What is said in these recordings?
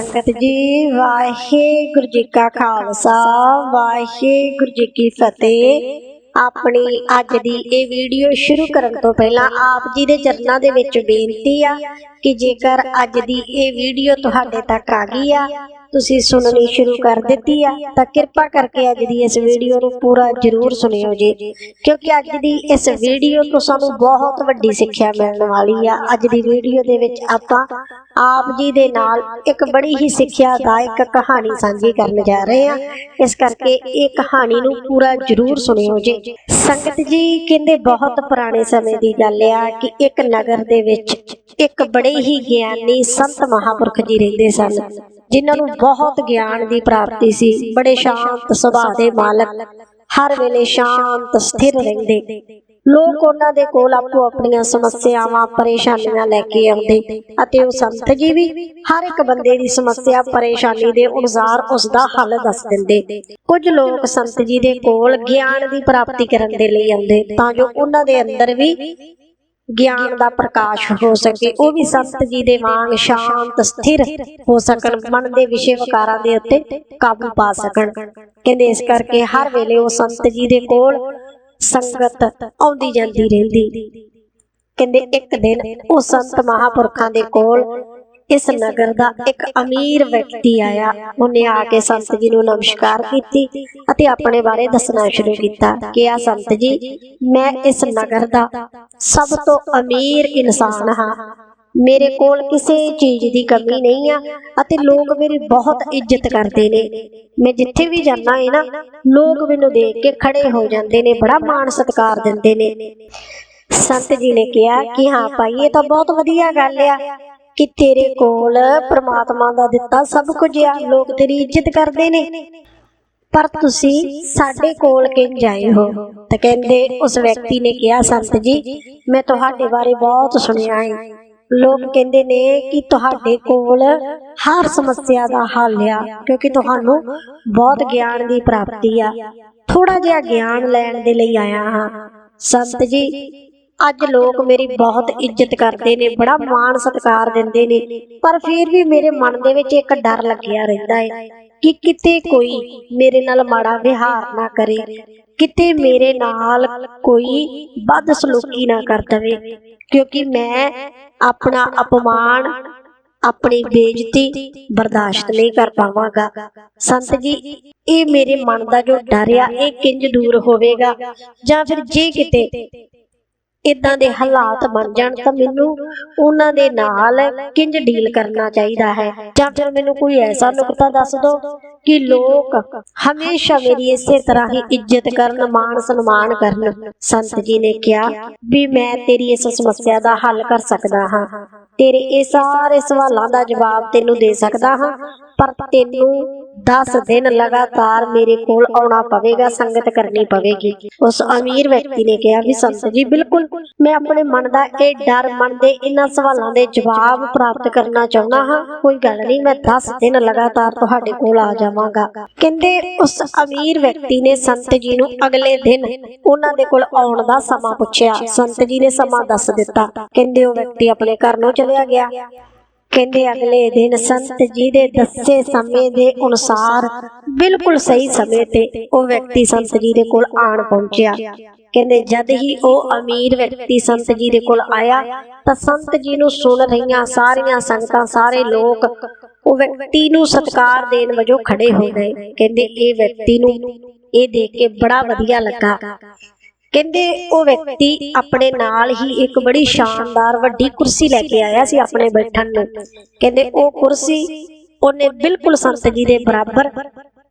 ਸੰਗਤ ਜੀ ਵਾਹਿਗੁਰੂ ਜੀ ਕਾ ਖਾਲਸਾ ਵਾਹਿਗੁਰੂ ਜੀ ਕੀ ਫਤਿਹ। ਆਪਣੀ ਅੱਜ ਦੀ ਇਹ ਵੀਡੀਓ ਸ਼ੁਰੂ ਕਰਨ ਤੋਂ ਪਹਿਲਾਂ ਆਪ ਜੀ ਦੇ ਚਰਨਾਂ ਦੇ ਵਿੱਚ ਬੇਨਤੀ ਆ ਕਿ ਜੇਕਰ ਅੱਜ ਦੀ ਇਹ ਵੀਡੀਓ ਤੁਹਾਡੇ ਤੱਕ ਆ ਗਈ ਆ, ਤੁਸੀਂ ਸੁਣਨੀ ਸ਼ੁਰੂ ਕਰ ਦਿੱਤੀ ਆ, ਤਾਂ ਕਿਰਪਾ ਕਰਕੇ ਅੱਜ ਦੀ ਇਸ ਵੀਡੀਓ ਨੂੰ ਪੂਰਾ ਜ਼ਰੂਰ ਸੁਣਿਓ ਜੀ। ਕਿਉਂਕਿ ਅੱਜ ਦੀ ਇਸ ਵੀਡੀਓ ਤੋਂ ਸਾਨੂੰ ਬਹੁਤ ਵੱਡੀ ਸਿੱਖਿਆ ਮਿਲਣ ਵਾਲੀ ਆ। ਅੱਜ ਦੀ ਵੀਡੀਓ ਦੇ ਵਿੱਚ ਆਪਾਂ ਆਪ ਜੀ ਦੇ ਨਾਲ ਇੱਕ ਬੜੀ ਹੀ ਸਿੱਖਿਆਦਾਇਕ ਕਹਾਣੀ ਸਾਂਝੀ ਕਰਨ ਜਾ ਰਹੇ ਹਾਂ ਇਸ ਕਰਕੇ ਇਹ ਕਹਾਣੀ ਨੂੰ ਪੂਰਾ ਜ਼ਰੂਰ ਸੁਣਿਓ ਜੀ। ਸੰਗਤ ਜੀ, ਕਹਿੰਦੇ ਬਹੁਤ ਪੁਰਾਣੇ ਸਮੇਂ ਦੀ ਗੱਲ ਆ ਕਿ ਇੱਕ ਨਗਰ ਦੇ ਵਿੱਚ ਇੱਕ ਬੜੇ ਹੀ ਗਿਆਨੀ ਸੰਤ ਮਹਾਪੁਰਖ ਜੀ ਰਹਿੰਦੇ ਸਨ, ਜਿਨ੍ਹਾਂ ਨੂੰ ਬਹੁਤ ਗਿਆਨ ਦੀ ਪ੍ਰਾਪਤੀ ਸੀ, ਬੜੇ ਸ਼ਾਂਤ ਸੁਭਾਅ ਦੇ ਮਾਲਕ, ਹਰ ਵੇਲੇ ਸ਼ਾਂਤ, ਸਥਿਰ ਰਹਿੰਦੇ। ਲੋਕ ਉਹਨਾਂ ਦੇ ਕੋਲ ਆਪੋ ਆਪਣੀਆਂ ਸਮੱਸਿਆਵਾਂ, ਪਰੇਸ਼ਾਨੀਆਂ ਲੈ ਕੇ ਆਉਂਦੇ ਅਤੇ ਉਹ ਸੰਤ ਜੀ ਵੀ ਹਰ ਇੱਕ ਬੰਦੇ ਦੀ ਸਮੱਸਿਆ, ਪਰੇਸ਼ਾਨੀ ਦੇ ਅਨੁਸਾਰ ਉਸ ਦਾ ਹੱਲ ਦੱਸ ਦਿੰਦੇ। ਕੁਝ ਲੋਕ ਸੰਤ ਜੀ ਦੇ ਕੋਲ ਗਿਆਨ ਦੀ ਪ੍ਰਾਪਤੀ ਕਰਨ ਦੇ ਲਈ ਆਉਂਦੇ, ਤਾਂ ਜੋ ਉਹਨਾਂ ਦੇ ਅੰਦਰ ਵੀ ਗਿਆਨ ਦਾ ਪ੍ਰਕਾਸ਼ ਹੋ ਸਕੇ, ਉਹ ਵੀ ਸੰਤ ਜੀ ਦੇ ਵਾਂਗ ਸ਼ਾਂਤ, ਸਥਿਰ ਹੋ ਸਕਣ, ਮਨ ਦੇ ਵਿਸ਼ੇ ਵਿਕਾਰਾਂ ਦੇ ਉੱਤੇ ਕਾਬੂ ਪਾ ਸਕਣ। ਕਹਿੰਦੇ ਇਸ ਕਰਕੇ ਹਰ ਵੇਲੇ ਉਹ ਸੰਤ ਜੀ ਦੇ ਕੋਲ ਸੰਗਤ ਆਉਂਦੀ ਜਾਂਦੀ ਰਹਿੰਦੀ। ਕਹਿੰਦੇ ਇੱਕ ਦਿਨ ਉਹ ਸੰਤ ਮਹਾਪੁਰਖਾਂ ਦੇ ਕੋਲ ਇਸ ਨਗਰ ਦਾ ਇੱਕ ਅਮੀਰ ਵਿਅਕਤੀ ਆਇਆ। ਉਹਨੇ ਆ ਕੇ ਸੰਤ ਜੀ ਨੂੰ ਨਮਸਕਾਰ ਕੀਤੀ ਅਤੇ ਆਪਣੇ ਬਾਰੇ ਦੱਸਣਾ ਸ਼ੁਰੂ ਕੀਤਾ ਕਿ, ਆ ਸੰਤ ਜੀ, ਮੈਂ ਇਸ ਨਗਰ ਦਾ ਸਭ ਤੋਂ ਅਮੀਰ ਇਨਸਾਨ ਹਾਂ। ਮੇਰੇ ਕੋਲ ਕਿਸੇ ਚੀਜ਼ ਦੀ ਕਮੀ ਨਹੀਂ ਆ ਅਤੇ ਲੋਕ ਮੇਰੀ ਬਹੁਤ ਇੱਜ਼ਤ ਕਰਦੇ ਨੇ। ਮੈਂ ਜਿੱਥੇ ਵੀ ਜਾਂਦਾ ਹਾਂ ਨਾ, ਲੋਕ ਮੈਨੂੰ ਦੇਖ ਕੇ ਖੜੇ ਹੋ ਜਾਂਦੇ ਨੇ, ਬੜਾ ਮਾਣ ਸਤਿਕਾਰ ਦਿੰਦੇ ਨੇ। ਸੰਤ ਜੀ ਨੇ ਕਿਹਾ ਕਿ, ਹਾਂ ਭਾਈ, ਇਹ ਤਾਂ ਬਹੁਤ ਵਧੀਆ ਗੱਲ ਆ। ਕਿ ਤੇਰੇ ਕੋਲ ਪ੍ਰਮਾਤਮਾ ਦਾ ਦਿੱਤਾ ਸਭ ਕੁਝ ਆ, ਲੋਕ ਤੇਰੀ ਇੱਜ਼ਤ ਕਰਦੇ ਨੇ। ਪਰ ਤੁਸੀਂ ਸਾਡੇ ਕੋਲ ਕਿੰਜ ਆਏ ਹੋ? ਤਾਂ ਕਹਿੰਦੇ ਉਸ ਵਿਅਕਤੀ ਨੇ ਕਿਹਾ, ਸੰਤ ਜੀ, ਮੈਂ ਤੁਹਾਡੇ ਬਾਰੇ ਬਹੁਤ ਸੁਣਿਆ ਹੈ ਲੋਕ ਕਹਿੰਦੇ ਨੇ ਕਿ ਤੁਹਾਡੇ ਕੋਲ ਹਰ ਸਮੱਸਿਆ ਦਾ ਹੱਲ ਆ, ਕਿਉਂਕਿ ਤੁਹਾਨੂੰ ਬਹੁਤ ਗਿਆਨ ਦੀ ਪ੍ਰਾਪਤੀ ਆ। ਥੋੜਾ ਜਿਹਾ ਗਿਆਨ ਲੈਣ ਦੇ ਲਈ ਆਇਆ ਹਾਂ। ਸੰਤ ਜੀ ਅੱਜ ਲੋਕ ਮੇਰੀ ਬਹੁਤ ਇੱਜ਼ਤ ਕਰਦੇ ਨੇ, ਬੜਾ ਮਾਣ ਸਤਿਕਾਰ ਦਿੰਦੇ ਨੇ, ਪਰ ਫਿਰ ਵੀ ਮੇਰੇ ਮਨ ਦੇ ਵਿੱਚ ਇੱਕ ਡਰ ਲੱਗਿਆ ਰਹਿੰਦਾ ਹੈ ਕਿ ਕਿਤੇ ਕੋਈ ਮੇਰੇ ਨਾਲ ਮਾੜਾ ਵਿਹਾਰ ਨਾ ਕਰੇ, ਕਿਤੇ ਮੇਰੇ ਨਾਲ ਕੋਈ ਬਦ ਸਲੂਕੀ ਨਾ ਕਰ ਦਵੇ, ਕਿਉਂਕਿ ਮੈਂ ਆਪਣਾ ਅਪਮਾਨ, ਆਪਣੀ ਬੇਇੱਜ਼ਤੀ ਬਰਦਾਸ਼ਤ ਨਹੀਂ ਕਰ ਪਾਵਾਂਗਾ। ਸੰਤ ਜੀ, ਇਹ ਮੇਰੇ ਮਨ ਦਾ ਜੋ ਡਰ ਆ, ਇਹ ਕਿੰਜ ਦੂਰ ਹੋਵੇਗਾ? ਜਾਂ ਫਿਰ ਜੇ ਕਿਤੇ ਇਦਾਂ ਦੇ ਹਾਲਾਤ ਬਣ ਜਾਣ ਤਾਂ ਮੈਨੂੰ ਉਹਨਾਂ ਦੇ ਨਾਲ ਕਿੰਜ ਡੀਲ ਕਰਨਾ ਚਾਹੀਦਾ ਹੈ? ਜਾਂ ਫਿਰ ਮੈਨੂੰ ਕੋਈ ਐਸਾ ਨੁਕਤਾ ਦੱਸ ਦਿਓ ਕਿ ਲੋਕ ਹਮੇਸ਼ਾ ਮੇਰੀ ਇਸੇ ਤਰ੍ਹਾਂ ਹੀ ਇੱਜ਼ਤ ਕਰਨ, ਮਾਣ ਸਨਮਾਨ ਕਰਨ। ਸੰਤ ਜੀ ਨੇ ਕਿਹਾ ਵੀ ਮੈਂ ਤੇਰੀ ਇਸ ਸਮੱਸਿਆ ਦਾ ਹੱਲ ਕਰ ਸਕਦਾ ਹਾਂ। ਤੇਰੇ ਇਹ ਸਾਰੇ ਸਵਾਲਾਂ ਦਾ ਜਵਾਬ ਤੈਨੂੰ ਦੇ ਸਕਦਾ ਹਾਂ। ਪਰ ਤੈਨੂੰ 10 ਦਿਨ ਲਗਾਤਾਰ ਮੇਰੇ ਕੋਲ ਆਉਣਾ ਪਵੇਗਾ, ਸੰਗਤ ਕਰਨੀ ਪਵੇਗੀ। ਉਸ ਅਮੀਰ ਵਿਅਕਤੀ ਨੇ ਕਿਹਾ ਵੀ ਸੰਤ ਜੀ, ਬਿਲਕੁਲ। ਮੈਂ ਆਪਣੇ ਮਨ ਦਾ ਇਹ ਡਰ, ਮਨ ਦੇ ਇਹਨਾਂ ਸਵਾਲਾਂ ਦੇ ਜਵਾਬ ਪ੍ਰਾਪਤ ਕਰਨਾ ਚਾਹੁੰਦਾ ਹਾਂ। ਕੋਈ ਗੱਲ ਨਹੀਂ, ਮੈਂ 10 ਦਿਨ ਲਗਾਤਾਰ ਤੁਹਾਡੇ ਕੋਲ ਆ ਜਾਵਾਂਗਾ। ਕਹਿੰਦੇ ਉਸ ਅਮੀਰ ਵਿਅਕਤੀ ਨੇ ਸੰਤ ਜੀ ਨੂੰ ਅਗਲੇ ਦਿਨ ਉਹਨਾਂ ਦੇ ਕੋਲ ਆਉਣ ਦਾ ਸਮਾਂ ਪੁੱਛਿਆ। ਸੰਤ ਜੀ ਨੇ ਸਮਾਂ ਦੱਸ ਦਿੱਤਾ। ਕਹਿੰਦੇ ਉਹ ਵਿਅਕਤੀ ਆਪਣੇ ਘਰ ਨੂੰ ਚਲਿਆ ਗਿਆ। ਕਹਿੰਦੇ ਅਗਲੇ ਦਿਨ ਸੰਤ ਜੀ ਦੇ ਦੱਸੇ ਸਮੇਂ ਦੇ ਅਨੁਸਾਰ, ਬਿਲਕੁਲ ਸਹੀ ਸਮੇਂ ਤੇ ਉਹ ਵਿਅਕਤੀ ਸੰਤ ਜੀ ਦੇ ਕੋਲ ਆਣ ਪਹੁੰਚਿਆ। ਕਹਿੰਦੇ ਜਦ ਹੀ ਉਹ ਅਮੀਰ ਵਿਅਕਤੀ ਸੰਤ ਜੀ ਦੇ ਕੋਲ ਆਇਆ, ਤਾਂ ਸੰਤ ਜੀ ਨੂੰ ਸੁਣ ਰਹੀਆਂ ਸਾਰੀਆਂ ਸੰਗਤਾਂ, ਸਾਰੇ ਲੋਕ ਉਹ ਵਿਅਕਤੀ ਨੂੰ ਸਤਿਕਾਰ ਦੇਣ ਵਜੋਂ ਖੜੇ ਹੋ ਗਏ। ਕਹਿੰਦੇ ਇਹ ਵਿਅਕਤੀ ਨੂੰ ਇਹ ਦੇਖ ਕੇ ਬੜਾ ਵਧੀਆ ਲੱਗਾ। ਕਹਿੰਦੇ ਉਹ ਵਿਅਕਤੀ ਆਪਣੇ ਨਾਲ ਹੀ ਇੱਕ ਬੜੀ ਸ਼ਾਨਦਾਰ ਵੱਡੀ ਕੁਰਸੀ ਲੈ ਕੇ ਆਇਆ ਸੀ ਆਪਣੇ ਬੈਠਣ ਨੂੰ। ਕਹਿੰਦੇ ਉਹ ਕੁਰਸੀ ਉਹਨੇ ਬਿਲਕੁਲ ਸੰਤ ਜੀ ਦੇ ਬਰਾਬਰ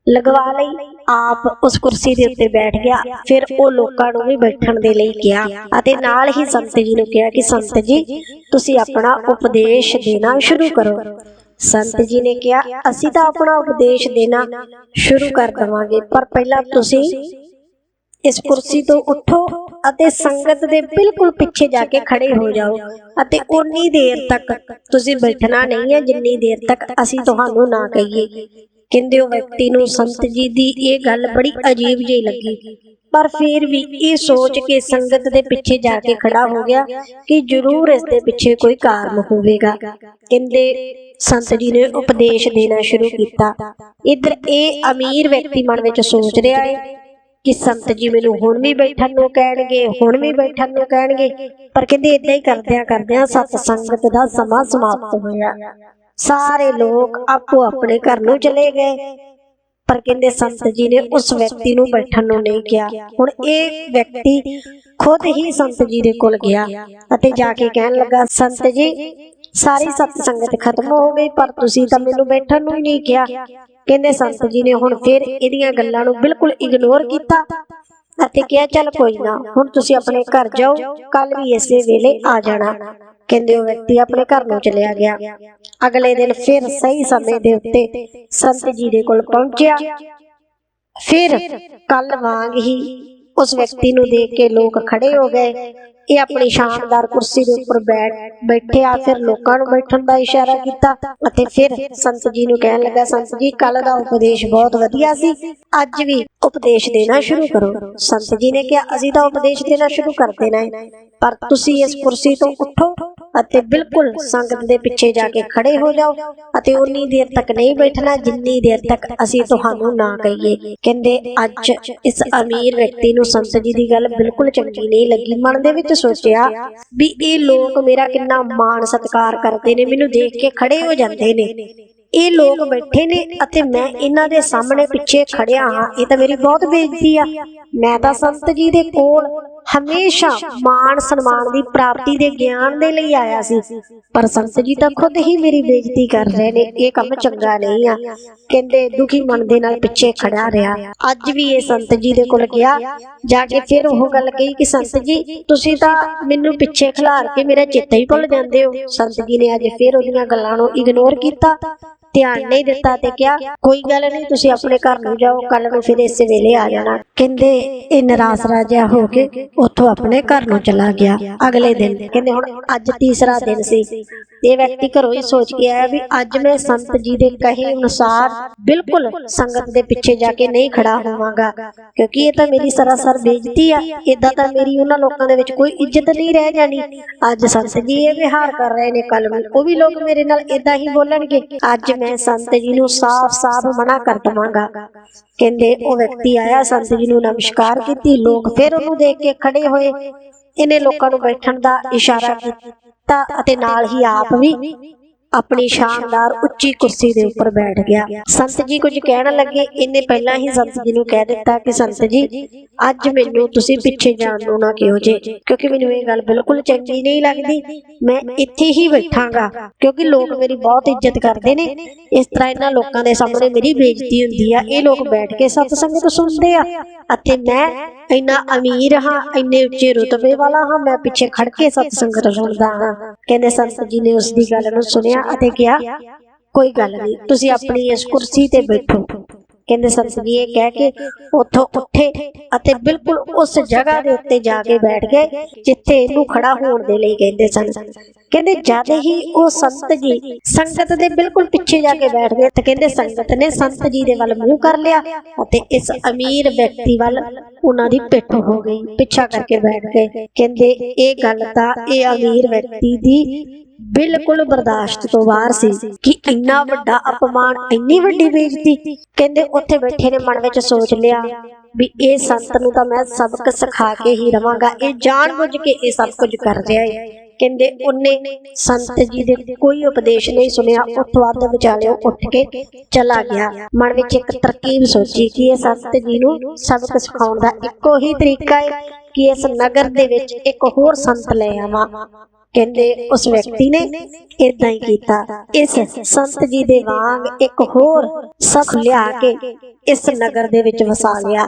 ਲਗਵਾ ਲਈ, ਆਪ ਉਸ ਕੁਰਸੀ ਦੇ ਉੱਤੇ ਬੈਠ ਗਿਆ, ਫਿਰ ਉਹ ਲੋਕਾਂ ਨੂੰ ਵੀ ਬੈਠਣ ਦੇ ਲਈ ਕਿਹਾ ਅਤੇ ਨਾਲ ਹੀ ਸੰਤ ਜੀ ਨੂੰ ਕਿਹਾ ਕਿ ਸੰਤ ਜੀ, ਤੁਸੀਂ ਆਪਣਾ ਉਪਦੇਸ਼ ਦੇਣਾ ਸ਼ੁਰੂ ਕਰੋ। ਸੰਤ ਜੀ ਨੇ ਕਿਹਾ, ਅਸੀਂ ਤਾਂ ਆਪਣਾ ਉਪਦੇਸ਼ ਦੇਣਾ ਸ਼ੁਰੂ ਕਰ ਦਵਾਂਗੇ, ਪਰ ਪਹਿਲਾਂ ਤੁਸੀਂ ਇਸ ਕੁਰਸੀ ਤੋਂ ਉੱਠੋ ਅਤੇ ਸੰਗਤ ਦੇ ਬਿਲਕੁਲ ਪਿੱਛੇ ਜਾ ਕੇ ਖੜੇ ਹੋ ਜਾਓ ਅਤੇ ਉਨੀ ਦੇਰ ਤੱਕ ਤੁਸੀਂ ਬੈਠਣਾ ਨਹੀਂ ਹੈ, ਜਿੰਨੀ ਦੇਰ ਤੱਕ ਅਸੀਂ ਤੁਹਾਨੂੰ ਨਾ ਕਹੀਏ। ਕਹਿੰਦੇ ਉਹ ਵਿਅਕਤੀ ਨੂੰ ਸੰਤ ਜੀ ਦੀ ਇਹ ਗੱਲ ਬੜੀ ਅਜੀਬ ਜਿਹੀ ਲੱਗੀ। ਪਰ ਫਿਰ ਵੀ ਇਹ ਸੋਚ ਕੇ ਸੰਗਤ ਦੇ ਪਿੱਛੇ ਜਾ ਕੇ ਖੜਾ ਹੋ ਗਿਆ ਕਿ ਜ਼ਰੂਰ ਇਸ ਦੇ ਪਿੱਛੇ ਕੋਈ ਕਾਰਨ ਹੋਵੇਗਾ। ਕਹਿੰਦੇ ਸੰਤ ਜੀ ਨੇ ਉਪਦੇਸ਼ ਦੇਣਾ ਸ਼ੁਰੂ ਕੀਤਾ। ਇਧਰ ਇਹ ਅਮੀਰ ਵਿਅਕਤੀ ਮਨ ਵਿੱਚ ਸੋਚ ਰਿਹਾ ਹੈ ਕਿ ਸੰਤ ਜੀ ਮੈਨੂੰ ਹੁਣ ਵੀ ਬੈਠਣ ਨੂੰ ਕਹਿਣਗੇ, ਹੁਣ ਵੀ ਬੈਠਣ ਨੂੰ ਕਹਿਣਗੇ। ਪਰ ਕਹਿੰਦੇ ਇਦਾਂ ਹੀ ਕਰਦਿਆਂ ਕਰਦਿਆਂ ਸਤ ਸੰਗਤ ਦਾ ਸਮਾਂ ਸਮਾਪਤ ਹੋਇਆ। ਸਾਰੇ ਲੋਕ ਆਪੋ ਆਪਣੇ ਘਰ ਨੂੰ ਚਲੇ ਗਏ। ਪਰ ਕਹਿੰਦੇ ਸੰਤ ਜੀ ਨੇ ਉਸ ਵਿਅਕਤੀ ਨੂੰ ਬੈਠਣ ਨੂੰ ਨਹੀਂ ਕਿਹਾ। ਹੁਣ ਇਹ ਵਿਅਕਤੀ ਖੁਦ ਹੀ ਸੰਤ ਜੀ ਦੇ ਕੋਲ ਗਿਆ ਅਤੇ ਜਾ ਕੇ ਕਹਿਣ ਲੱਗਾ, ਸੰਤ ਜੀ, ਸਾਰੀ ਸਤ ਸੰਗਤ ਖਤਮ ਹੋ ਗਈ, ਪਰ ਤੁਸੀਂ ਤਾਂ ਮੈਨੂੰ ਬੈਠਣ ਨੂੰ ਹੀ ਨਹੀਂ ਕਿਹਾ। ਕਹਿੰਦੇ ਸੰਤ ਜੀ ਨੇ ਹੁਣ ਫਿਰ ਇਹਦੀਆਂ ਗੱਲਾਂ ਨੂੰ ਬਿਲਕੁਲ ਇਗਨੋਰ ਕੀਤਾ ਅਤੇ ਕਿਹਾ, ਚੱਲ ਕੋਈ ਨਾ, ਹੁਣ ਤੁਸੀਂ ਆਪਣੇ ਘਰ ਜਾਓ ਕੱਲ ਵੀ ਇਸੇ ਵੇਲੇ ਆ ਜਾਣਾ। ਕਹਿੰਦੇ ਉਹ ਵਿਅਕਤੀ ਆਪਣੇ ਘਰ ਨੂੰ ਚਲਿਆ ਗਿਆ। ਅਗਲੇ ਦਿਨ ਫਿਰ ਸਹੀ ਸਮੇਂ ਦੇ ਉੱਤੇ ਸੰਤ ਜੀ ਦੇ ਕੋਲ ਪਹੁੰਚਿਆ। ਫਿਰ ਕੱਲ ਵਾਂਗ ਹੀ ਉਸ ਵਿਅਕਤੀ ਨੂੰ ਦੇਖ ਕੇ ਲੋਕ ਖੜੇ ਹੋ ਗਏ। ਇਹ ਆਪਣੀ ਸ਼ਾਨਦਾਰ ਕੁਰਸੀ ਦੇ ਉੱਪਰ ਬੈਠ ਬੈਠਿਆ ਫਿਰ ਲੋਕਾਂ ਨੂੰ ਬੈਠਣ ਦਾ ਇਸ਼ਾਰਾ ਕੀਤਾ ਅਤੇ ਫਿਰ ਸੰਤ ਜੀ ਨੂੰ ਕਹਿਣ ਲੱਗਾ, ਸੰਤ ਜੀ ਕੱਲ ਦਾ ਉਪਦੇਸ਼ ਬਹੁਤ ਵਧੀਆ ਸੀ। ਅੱਜ ਵੀ ਉਪਦੇਸ਼ ਦੇਣਾ ਸ਼ੁਰੂ ਕਰੋ। ਸੰਤ ਜੀ ਨੇ ਕਿਹਾ, ਅਸੀਂ ਤਾਂ ਉਪਦੇਸ਼ ਦੇਣਾ ਸ਼ੁਰੂ ਕਰ ਦੇਣਾ ਹੈ, ਪਰ ਤੁਸੀਂ ਇਸ ਕੁਰਸੀ ਤੋਂ ਉੱਠੋ ਅਤੇ ਬਿਲਕੁਲ ਸੰਗਤ ਦੇ ਪਿੱਛੇ ਜਾ ਕੇ ਖੜੇ ਹੋ ਜਾਓ ਅਤੇ ਉਨੀ ਦੇਰ ਤੱਕ ਨਹੀਂ ਬੈਠਣਾ, ਜਿੰਨੀ ਦੇਰ ਤੱਕ ਅਸੀਂ ਤੁਹਾਨੂੰ ਨਾ ਕਹੀਏ। ਕਹਿੰਦੇ, ਅੱਜ ਇਸ ਅਮੀਰ ਵਿਅਕਤੀ ਨੂੰ ਸੰਤ ਜੀ ਦੀ ਗੱਲ ਬਿਲਕੁਲ ਚੰਗੀ ਨਹੀਂ ਲੱਗੀ। ਮਨ ਦੇ ਵਿੱਚ ਸੋਚਿਆ ਵੀ ਇਹ ਲੋਕ ਮੇਰਾ ਕਿੰਨਾ ਮਾਣ ਸਤਿਕਾਰ ਕਰਦੇ ਨੇ, ਮੈਨੂੰ ਦੇਖ ਕੇ ਖੜੇ ਹੋ ਜਾਂਦੇ ਨੇ। ਇਹ ਲੋਕ ਬੈਠੇ ਨੇ ਅਤੇ ਮੈਂ ਇਹਨਾਂ ਦੇ ਸਾਹਮਣੇ ਪਿੱਛੇ ਖੜਿਆ ਹਾਂ। ਇਹ ਤਾਂ ਮੇਰੀ ਬਹੁਤ ਬੇਇੱਜ਼ਤੀ ਆ। ਮੈਂ ਤਾਂ ਸੰਤ ਜੀ ਦੇ ਕੋਲ ਹਮੇਸ਼ਾ ਮਾਣ ਸਨਮਾਨ ਦੀ ਪ੍ਰਾਪਤੀ ਦੇ ਗਿਆਨ ਦੇ ਲਈ ਆਇਆ ਸੀ। ਪਰ ਸੰਤ ਜੀ ਤਾਂ ਖੁਦ ਹੀ ਮੇਰੀ ਬੇਇੱਜ਼ਤੀ ਕਰ ਰਹੇ ਨੇ, ਇਹ ਕੰਮ ਚੰਗਾ ਨਹੀਂ ਆ। ਕਹਿੰਦੇ, ਦੁਖੀ ਮਨ ਦੇ ਨਾਲ ਪਿੱਛੇ ਖੜਾ ਰਿਹਾ। ਅੱਜ ਵੀ ਇਹ ਸੰਤ ਜੀ ਦੇ ਕੋਲ ਗਿਆ। ਜਾ ਕੇ ਫਿਰ ਉਹ ਗੱਲ ਕਹੀ ਕਿ ਸੰਤ ਜੀ, ਤੁਸੀਂ ਤਾਂ ਮੈਨੂੰ ਪਿੱਛੇ ਖਿਲਾਰ ਕੇ ਮੇਰਾ ਚੇਤਾ ਹੀ ਭੁੱਲ ਜਾਂਦੇ ਹੋ। ਸੰਤ ਜੀ ਨੇ ਅੱਜ ਫਿਰ ਉਹਦੀਆਂ ਗੱਲਾਂ ਨੂੰ ਇਗਨੋਰ ਕੀਤਾ। ਧਿਆਨ ਨਹੀਂ ਦਿੱਤਾ ਤੇ ਕਿਹਾ, ਕੋਈ ਗੱਲ ਨਹੀਂ, ਤੁਸੀਂ ਆਪਣੇ ਘਰ ਨੂੰ ਜਾਓ ਕੱਲ ਨੂੰ ਫਿਰ ਇਸੇ ਵੇਲੇ ਆ ਜਾਣਾ। ਕਹਿੰਦੇ, ਇਹ ਨਿਰਾਸ਼ ਰਾਜਾ ਹੋ ਕੇ ਉੱਥੋਂ ਆਪਣੇ ਘਰ ਨੂੰ ਚਲਾ ਗਿਆ। ਅਗਲੇ ਦਿਨ, ਕਹਿੰਦੇ, ਹੁਣ ਅੱਜ ਤੀਸਰਾ ਦਿਨ ਸੀ। ਇਹ ਵਿਅਕਤੀ ਘਰੋਂ ਹੀ ਸੋਚ ਕੇ ਆਇਆ ਵੀ ਅੱਜ ਮੈਂ ਸੰਤ ਜੀ ਦੇ ਕਹੇ ਅਨੁਸਾਰ ਬਿਲਕੁਲ ਸੰਗਤ ਦੇ ਪਿੱਛੇ ਜਾ ਕੇ ਨਹੀਂ ਖੜਾ ਹੋਵਾਂਗਾ, ਕਿਉਂਕਿ ਇਹ ਤਾਂ ਮੇਰੀ ਸਰਾਸਰ ਬੇਇੱਜ਼ਤੀ ਆ ਇਦਾਂ ਤਾਂ ਮੇਰੀ ਉਹਨਾਂ ਲੋਕਾਂ ਦੇ ਵਿੱਚ ਕੋਈ ਇੱਜ਼ਤ ਨਹੀਂ ਰਹਿ ਜਾਣੀ। ਅੱਜ ਸੰਤ ਜੀ ਇਹ ਵਿਹਾਰ ਕਰ ਰਹੇ ਨੇ ਕੱਲ ਨੂੰ, ਉਹ ਵੀ ਲੋਕ ਮੇਰੇ ਨਾਲ ਇਦਾਂ ਹੀ ਬੋਲਣਗੇ, ਅੱਜ ਮੈਂ ਸੰਤ ਜੀ ਨੂੰ ਸਾਫ਼-ਸਾਫ਼ ਮਨਾ ਕਰ ਦਵਾਂਗਾ। ਕਹਿੰਦੇ, ਉਹ ਵਿਅਕਤੀ ਆਇਆ, ਸੰਤ ਜੀ ਨੂੰ ਨਮਸਕਾਰ ਕੀਤੀ, ਲੋਕ ਫਿਰ ਉਹਨੂੰ ਦੇਖ ਕੇ ਖੜੇ ਹੋਏ। ਇਹਨੇ ਲੋਕਾਂ ਨੂੰ ਬੈਠਣ ਦਾ ਇਸ਼ਾਰਾ ਕੀਤਾ। ਅਤੇ ਨਾਲ ਹੀ ਆਪ ਵੀ ਆਪਣੀ ਸ਼ਾਨਦਾਰ ਉੱਚੀ ਕੁਰਸੀ ਦੇ ਉੱਪਰ ਬੈਠ ਗਿਆ। ਸੰਤ ਜੀ ਕੁਝ ਕਹਿਣ ਲੱਗੇ, ਇਹਨੇ ਪਹਿਲਾਂ ਹੀ ਸੰਤ ਜੀ ਨੂੰ ਕਹਿ ਦਿੱਤਾ ਕਿ ਸੰਤ ਜੀ, ਅੱਜ ਮੈਨੂੰ ਤੁਸੀਂ ਪਿੱਛੇ ਜਾਣ ਨੂੰ ਨਾ ਕਿਹੋ ਜੇ, ਕਿਉਂਕਿ ਮੈਨੂੰ ਇਹ ਗੱਲ ਬਿਲਕੁਲ ਚੰਗੀ ਨਹੀਂ ਲੱਗਦੀ। ਮੈਂ ਇੱਥੇ ਹੀ ਬੈਠਾਂਗਾ, ਕਿਉਂਕਿ ਲੋਕ ਮੇਰੀ ਬਹੁਤ ਇੱਜ਼ਤ ਕਰਦੇ ਨੇ। ਇਸ ਤਰ੍ਹਾਂ ਇਹਨਾਂ ਲੋਕਾਂ ਦੇ ਸਾਹਮਣੇ ਮੇਰੀ ਬੇਇੱਜ਼ਤੀ ਹੁੰਦੀ ਆ। ਇਹ ਲੋਕ ਬੈਠ ਕੇ ਸਤ ਸੁਣਦੇ ਆ। ਅਤੇ ਮੈਂ ਇੰਨਾ ਅਮੀਰ ਹਾਂ, ਇੰਨੇ ਉੱਚੇ ਰੁਤਬੇ ਵਾਲਾ ਹਾਂ, ਮੈਂ ਪਿੱਛੇ ਖੜ ਕੇ ਸਤ ਸੰਗਤ ਸੁਣਦਾ ਹਾਂ। ਕਹਿੰਦੇ ਸੰਤ ਜੀ ਨੇ ਉਸ ਦੀ ਗੱਲ ਨੂੰ ਸੁਣਿਆ ਅਤੇ ਕਿਹਾ, ਕੋਈ ਗੱਲ ਨਹੀਂ, ਤੁਸੀਂ ਆਪਣੀ ਇਸ ਕੁਰਸੀ ਤੇ ਬੈਠੋ। ਕਹਿੰਦੇ ਸੰਤ ਜੀ ਇਹ ਕਹਿ ਕੇ ਉੱਥੋਂ ਉੱਠੇ ਅਤੇ ਬਿਲਕੁਲ ਉਸ ਜਗ੍ਹਾ ਦੇ ਉੱਤੇ ਜਾ ਕੇ ਬੈਠ ਗਏ, ਜਿੱਥੇ ਇਹਨੂੰ ਖੜਾ ਹੋਣ ਦੇ ਲਈ ਕਹਿੰਦੇ ਸਨ। ਕਹਿੰਦੇ ਜਦ ਹੀ ਉਹ ਸੰਤ ਜੀ ਸੰਗਤ ਦੇ ਬਿਲਕੁਲ ਪਿੱਛੇ ਜਾ ਕੇ ਬੈਠ ਗਏ ਤੇ ਕਹਿੰਦੇ ਸੰਗਤ ਨੇ ਸੰਤ ਜੀ ਦੇ ਵੱਲ ਮੂੰਹ ਕਰ ਲਿਆ ਅਤੇ ਇਸ ਅਮੀਰ ਵਿਅਕਤੀ ਵੱਲ ਉਹਨਾਂ ਦੀ ਪਿੱਠ ਹੋ ਗਈ, ਪਿੱਛਾ ਕਰਕੇ ਬੈਠ ਗਏ। ਕਹਿੰਦੇ ਇਹ ਗੱਲ ਤਾਂ ਇਹ ਅਮੀਰ ਵਿਅਕਤੀ ਦੀ ਬਿਲਕੁਲ ਬਰਦਾਸ਼ਤ ਤੋਂ ਬਾਹਰ ਸੀ ਕਿ ਇੰਨਾ ਵੱਡਾ ਅਪਮਾਨ, ਇੰਨੀ ਵੱਡੀ ਬੇਇੱਜ਼ਤੀ। ਕਹਿੰਦੇ ਉੱਥੇ ਬੈਠੇ ਨੇ ਮਨ ਵਿੱਚ ਸੋਚ ਲਿਆ ਵੀ ਇਹ ਸੰਤ ਨੂੰ ਤਾਂ ਮੈਂ ਸਬਕ ਸਿਖਾ ਕੇ ਹੀ ਰਵਾਂਗਾ, ਇਹ ਜਾਣ ਜਾਣਬੁੱਝ ਕੇ ਇਹ ਸਭ ਕੁਝ ਕਰ ਰਿਹਾ ਹੈ ਕਹਿੰਦੇ ਉਹਨੇ ਸੰਤ ਜੀ ਦੇ ਕੋਈ ਉਪਦੇਸ਼ ਨਹੀਂ ਸੁਣਿਆ। ਉੱਥੋਂ ਵੱਧ ਵਿਚਾਲਿਓ ਉੱਠ ਕੇ ਚਲਾ ਗਿਆ। ਮਨ ਵਿੱਚ ਇੱਕ ਤਰਕੀਬ ਸੋਚੀ ਕਿ ਇਹ ਸੰਤ ਜੀ ਨੂੰ ਸਬਕ ਸਿਖਾਉਣ ਦਾ ਇੱਕੋ ਹੀ ਤਰੀਕਾ ਹੈ ਕਿ ਇਸ ਨਗਰ ਦੇ ਵਿੱਚ ਇੱਕ ਹੋਰ ਸੰਤ ਲੈ ਆਵਾਂ। ਕਹਿੰਦੇ ਉਸ ਵਿਅਕਤੀ ਨੇ ਇਦਾਂ ਹੀ ਕੀਤਾ। ਇਸ ਸੰਤ ਜੀ ਦੇ ਵਾਂਗ ਇੱਕ ਹੋਰ ਸਖ ਲਿਆ ਕੇ ਇਸ ਨਗਰ ਦੇ ਵਿੱਚ ਵਸਾ ਲਿਆ।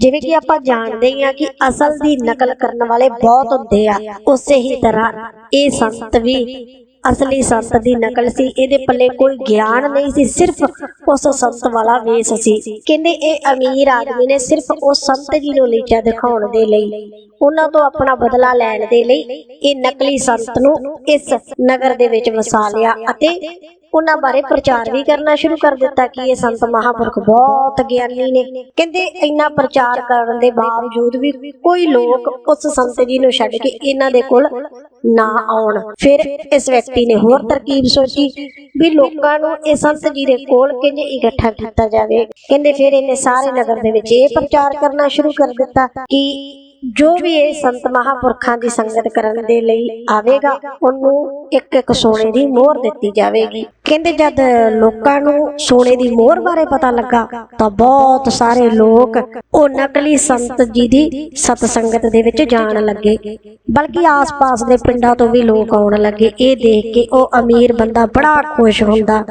ਜਿਵੇਂ ਕਿ ਆਪਾਂ ਜਾਣਦੇ ਹੀ ਆ ਕਿ ਅਸਲ ਦੀ ਨਕਲ ਕਰਨ ਵਾਲੇ ਬਹੁਤ ਹੁੰਦੇ ਆ। ਉਸੇ ਹੀ ਤਰ੍ਹਾਂ ਇਹ ਸੰਤ ਵੀ ਅਸਲੀ ਸੰਤ ਦੀ ਨਕਲ ਸੀ, ਇਹਦੇ ਪੱਲੇ ਕੋਈ ਗਿਆਨ ਨਹੀਂ ਸੀ, ਸਿਰਫ ਉਸ ਸੰਤ ਵਾਲਾ ਵੇਸ ਸੀ। ਕਹਿੰਦੇ ਇਹ ਅਮੀਰ ਆਦਮੀ ਨੇ ਸਿਰਫ ਉਸ ਸੰਤ ਜੀ ਨੂੰ ਨੀਚਾ ਦਿਖਾਉਣ ਦੇ ਲਈ। ਉਹਨਾਂ ਤੋਂ ਆਪਣਾ ਬਦਲਾ ਲੈਣ ਦੇ ਲਈ ਇਹ ਨਕਲੀ ਸੰਤ ਨੂੰ ਇਸ ਨਗਰ ਦੇ ਵਿੱਚ ਵਸਾ ਲਿਆ ਅਤੇ ਉਹਨਾਂ ਬਾਰੇ ਪ੍ਰਚਾਰ ਵੀ ਕਰਨਾ ਸ਼ੁਰੂ ਕਰ ਦਿੱਤਾ ਕਿ ਇਹ ਸੰਤ ਮਹਾਪੁਰਖ ਬਹੁਤ ਗਿਆਨੀ ਨੇ। ਕਹਿੰਦੇ ਇੰਨਾ ਪ੍ਰਚਾਰ ਕਰਨ ਦੇ ਬਾਵਜੂਦ ਵੀ ਕੋਈ ਲੋਕ ਉਸ ਸੰਤ ਜੀ ਨੂੰ ਛੱਡ ਕੇ ਇਹਨਾਂ ਦੇ ਕੋਲ ਨਾ ਆਉਣ। ਫਿਰ ਇਸ ਵਿਅਕਤੀ ਨੇ ਹੋਰ ਤਰਕੀਬ ਸੋਚੀ ਵੀ ਲੋਕਾਂ ਨੂੰ ਇਹ ਸੰਤ ਜੀ ਦੇ ਕੋਲ ਕਿੰਜ ਇਕੱਠਾ ਕੀਤਾ ਜਾਵੇ। ਕਹਿੰਦੇ ਫਿਰ ਇਹਨੇ ਸਾਰੇ ਨਗਰ ਦੇ ਵਿੱਚ ਇਹ ਪ੍ਰਚਾਰ ਕਰਨਾ ਸ਼ੁਰੂ ਕਰ ਦਿੱਤਾ ਕਿ ਜੋ ਵੀ ਇਹ ਸੰਤ ਮਹਾਪੁਰਖਾਂ ਦੀ ਸੰਗਤ ਕਰਨ ਦੇ ਲਈ ਆਵੇਗਾ ਉਹਨੂੰ ਇੱਕ ਇੱਕ ਸੋਨੇ ਦੀ ਮੋਹਰ ਦਿੱਤੀ ਜਾਵੇਗੀ। ਕਹਿੰਦੇ ਜਦ ਲੋਕਾਂ ਨੂੰ ਸੋਨੇ ਦੀ ਮੋਹਰ ਬਾਰੇ ਪਤਾ ਲੱਗਾ ਤਾਂ ਬਹੁਤ ਸਾਰੇ ਲੋਕ ਉਹ ਨਕਲੀ ਸੰਤ ਜੀ ਦੀ ਸਤ ਸੰਗਤ ਦੇ ਵਿੱਚ ਜਾਣ ਲੱਗੇ। ਬਲਕਿ ਆਸ-ਪਾਸ ਦੇ ਪਿੰਡਾਂ ਤੋਂ ਵੀ ਲੋਕ ਆਉਣ ਲੱਗੇ। ਇਹ ਦੇਖ ਕੇ ਉਹ ਅਮੀਰ ਬੰਦਾ ਬੜਾ ਖੁਸ਼ ਹੁੰਦਾ।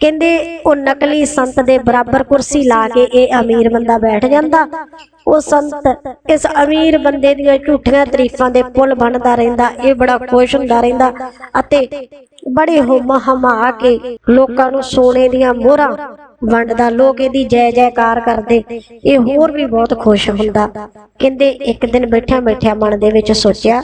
ਕਹਿੰਦੇ ਉਹ ਨਕਲੀ ਸੰਤ ਦੇ ਬਰਾਬਰ ਕੁਰਸੀ ਲਾ ਕੇ ਇਹ ਅਮੀਰ ਬੰਦਾ ਬੈਠ ਜਾਂਦਾ। ਉਹ ਸੰਤ ਇਸ ਅਮੀਰ ਬੰਦੇ ਦੀਆਂ ਝੂਠੀਆਂ ਤਾਰੀਫਾਂ ਦੇ ਪੁੱਲ ਬਣਦਾ ਰਹਿੰਦਾ, ਇਹ ਬੜਾ ਖੁਸ਼ ਹੁੰਦਾ ਰਹਿੰਦਾ ਅਤੇ ਬੜੇ ਹੁਮ ਹਮਾ ਕੇ ਲੋਕਾਂ ਨੂੰ ਸੋਨੇ ਦੀਆਂ ਮੋਹਰਾਂ ਵੰਡਦਾ ਲੋਕ ਇਹਦੀ ਜੈ ਜੈਕਾਰ ਕਰਦੇ। ਇਹ ਹੋਰ ਵੀ ਬਹੁਤ ਖੁਸ਼ ਹੁੰਦਾ। ਕਹਿੰਦੇ ਇੱਕ ਦਿਨ ਬੈਠਿਆ ਬੈਠਿਆ ਮਨ ਦੇ ਵਿੱਚ ਸੋਚਿਆ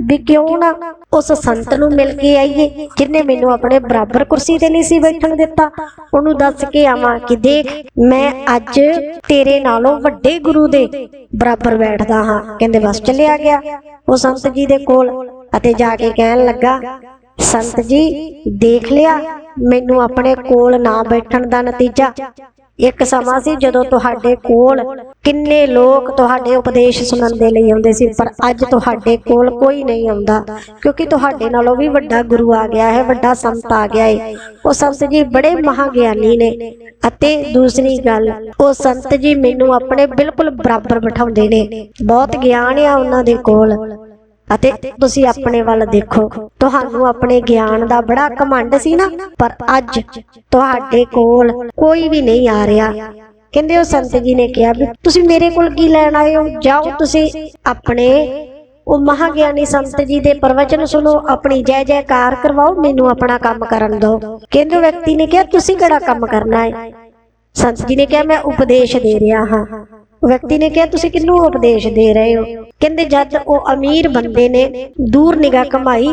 ਵੀ ਕਿਉਂ ਨਾ ਉਸ ਸੰਤ ਨੂੰ ਮਿਲ ਕੇ ਆਈਏ, ਜਿਨੇ ਮੈਨੂੰ ਆਪਣੇ ਬਰਾਬਰ ਕੁਰਸੀ ਤੇ ਨਹੀਂ ਸੀ ਬੈਠਣ ਦਿੱਤਾ। ਉਹਨੂੰ ਦੱਸ ਕੇ ਆਵਾਂ ਕਿ ਦੇਖ, ਮੈਂ ਅੱਜ ਤੇਰੇ ਨਾਲੋਂ ਵੱਡੇ ਗੁਰੂ ਦੇ ਬਰਾਬਰ ਬੈਠਦਾ ਹਾਂ। ਕਹਿੰਦੇ ਬਸ ਚੱਲਿਆ ਗਿਆ। ਉਹ ਸੰਤ ਜੀ ਦੇ ਕੋਲ ਅਤੇ ਜਾ ਕੇ ਕਹਿਣ ਲੱਗਾ ਸੰਤ ਜੀ, ਦੇਖ ਲਿਆ, ਮੈਨੂੰ ਆਪਣੇ ਕੋਲ ਨਾ ਬੈਠਣ ਦਾ ਨਤੀਜਾ। ਇੱਕ ਸਮਾਂ ਸੀ ਜਦੋਂ ਤੁਹਾਡੇ ਕੋਲ ਕਿੰਨੇ ਲੋਕ ਤੁਹਾਡੇ ਉਪਦੇਸ਼ ਸੁਣਨ ਦੇ ਲਈ ਆਉਂਦੇ ਸੀ, ਪਰ ਅੱਜ ਤੁਹਾਡੇ ਕੋਲ ਕੋਈ ਨਹੀਂ ਆਉਂਦਾ, ਕਿਉਂਕਿ ਤੁਹਾਡੇ ਨਾਲੋਂ ਵੀ ਵੱਡਾ ਗੁਰੂ ਆ ਗਿਆ ਹੈ, ਵੱਡਾ ਸੰਤ ਆ ਗਿਆ ਹੈ ਉਹ ਸੰਤ ਜੀ ਬੜੇ ਮਹਾਗਿਆਨੀ ਨੇ। ਅਤੇ ਦੂਸਰੀ ਗੱਲ, ਉਹ ਸੰਤ ਜੀ ਮੈਨੂੰ ਆਪਣੇ ਬਿਲਕੁਲ ਬਰਾਬਰ ਬਿਠਾਉਂਦੇ ਨੇ। ਬਹੁਤ ਗਿਆਨ ਆ ਉਹਨਾਂ ਦੇ ਕੋਲ। ਅਤੇ ਤੁਸੀਂ ਆਪਣੇ ਵੱਲ ਦੇਖੋ। ਤੁਹਾਨੂੰ ਆਪਣੇ ਗਿਆਨ ਦਾ ਬੜਾ ਘਮੰਡ ਸੀ ਨਾ। ਪਰ ਅੱਜ ਤੁਹਾਡੇ ਕੋਲ ਕੋਈ ਵੀ ਨਹੀਂ ਆ ਰਿਹਾ। ਕਹਿੰਦੇ ਉਹ ਸੰਤ ਜੀ ਨੇ ਕਿਹਾ ਵੀ ਤੁਸੀਂ ਮੇਰੇ ਕੋਲ ਕੀ ਲੈਣ ਆਏ ਹੋ? ਜਾਓ ਤੁਸੀਂ ਆਪਣੇ ਉਹ ਮਹਾਗਿਆਨੀ ਸੰਤ ਜੀ ਦੇ ਪ੍ਰਵਚਨ ਸੁਣੋ। ਆਪਣੀ ਜੈ ਜੈਕਾਰ ਕਰਵਾਓ, ਮੈਨੂੰ ਆਪਣਾ ਕੰਮ ਕਰਨ ਦਿਓ। ਕਹਿੰਦੇ ਵਿਅਕਤੀ ਨੇ ਕਿਹਾ, ਤੁਸੀਂ ਕਿਹੜਾ ਕੰਮ ਕਰਨਾ ਹੈ? ਸੰਤ ਜੀ ਨੇ ਕਿਹਾ, ਮੈਂ ਉਪਦੇਸ਼ ਦੇ ਰਿਹਾ ਹਾਂ। ਵਿਅਕਤੀ ਨੇ ਕਿਹਾ, ਤੁਸੀਂ ਕਿੰਨੂੰ ਉਪਦੇਸ਼ ਦੇ ਰਹੇ ਹੋ? ਕਹਿੰਦੇ, ਜਦ ਉਹ ਅਮੀਰ ਬੰਦੇ ਨੇ ਦੂਰ ਨਿਗਾਹ ਕਮਾਈ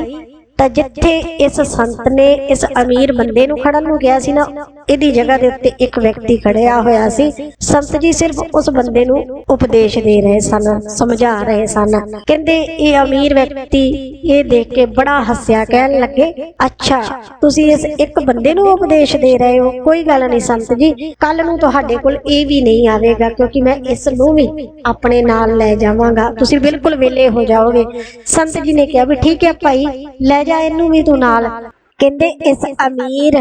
ਤਾਂ ਜਿੱਥੇ ਇਸ ਸੰਤ ਨੇ, ਇਸ ਅਮੀਰ ਬੰਦੇ ਨੂੰ ਖੜਨ ਨੂੰ ਕਿਹਾ ਸੀ ਨਾ, ਇਹਦੀ ਜਗ੍ਹਾ ਦੇ ਉੱਤੇ ਇੱਕ ਵਿਅਕਤੀ ਖੜਿਆ ਹੋਇਆ ਸੀ। ਸੰਤ ਜੀ ਸਿਰਫ ਉਸ ਬੰਦੇ ਨੂੰ ਉਪਦੇਸ਼ ਦੇ ਰਹੇ ਸਨ, ਸਮਝਾ ਰਹੇ ਸਨ। ਕਹਿੰਦੇ, ਇਹ ਅਮੀਰ ਵਿਅਕਤੀ ਇਹ ਦੇਖ ਕੇ ਬੜਾ ਹੱਸਿਆ, ਕਹਿਣ ਲੱਗੇ, ਅੱਛਾ, ਤੁਸੀਂ ਇਸ ਇੱਕ ਬੰਦੇ ਨੂੰ ਉਪਦੇਸ਼ ਦੇ ਰਹੇ ਹੋ। ਕੋਈ ਗੱਲ ਨਹੀਂ ਸੰਤ ਜੀ ਕੱਲ ਨੂੰ ਤੁਹਾਡੇ ਕੋਲ ਇਹ ਵੀ ਨਹੀਂ ਆਵੇਗਾ, ਕਿਉਂਕਿ ਮੈਂ ਇਸ ਨੂੰ ਵੀ ਆਪਣੇ ਨਾਲ ਲੈ ਜਾਵਾਂਗਾ। ਤੁਸੀਂ ਬਿਲਕੁਲ ਵਿਹਲੇ ਹੋ ਜਾਓਗੇ। ਸੰਤ ਜੀ ਨੇ ਕਿਹਾ ਵੀ, ਠੀਕ ਹੈ ਭਾਈ, ਲੈ ਜਾ ਇਹਨੂੰ ਵੀ ਤੂੰ ਨਾਲ। ਕਹਿੰਦੇ ਇਸ ਅਮੀਰ